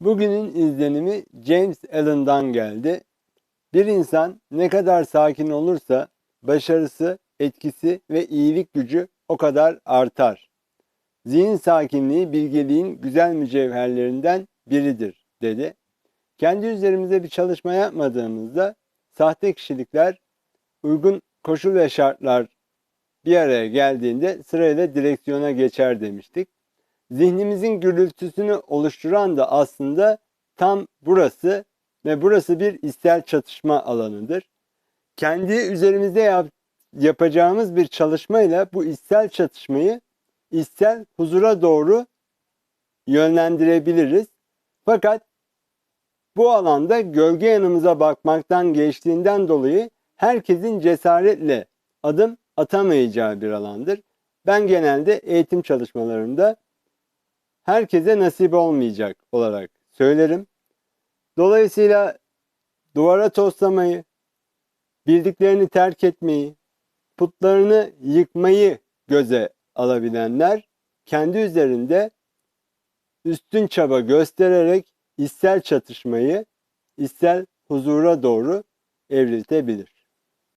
Bugünün izlenimi James Allen'dan geldi. Bir insan ne kadar sakin olursa başarısı, etkisi ve iyilik gücü o kadar artar. Zihin sakinliği bilgeliğin güzel mücevherlerinden biridir dedi. Kendi üzerimize bir çalışma yapmadığımızda sahte kişilikler uygun koşul ve şartlar bir araya geldiğinde sırayla direksiyona geçer demiştik. Zihnimizin gürültüsünü oluşturan da aslında tam burası ve burası bir istel çatışma alanıdır. Kendi üzerimizde yap- yapacağımız bir çalışmayla bu istel çatışmayı istel huzura doğru yönlendirebiliriz. Fakat bu alanda gölge yanımıza bakmaktan geçtiğinden dolayı herkesin cesaretle adım atamayacağı bir alandır. Ben genelde eğitim çalışmalarımda herkese nasip olmayacak olarak söylerim. Dolayısıyla duvara toslamayı, bildiklerini terk etmeyi, putlarını yıkmayı göze alabilenler kendi üzerinde üstün çaba göstererek istel çatışmayı, istel huzura doğru evriltebilir.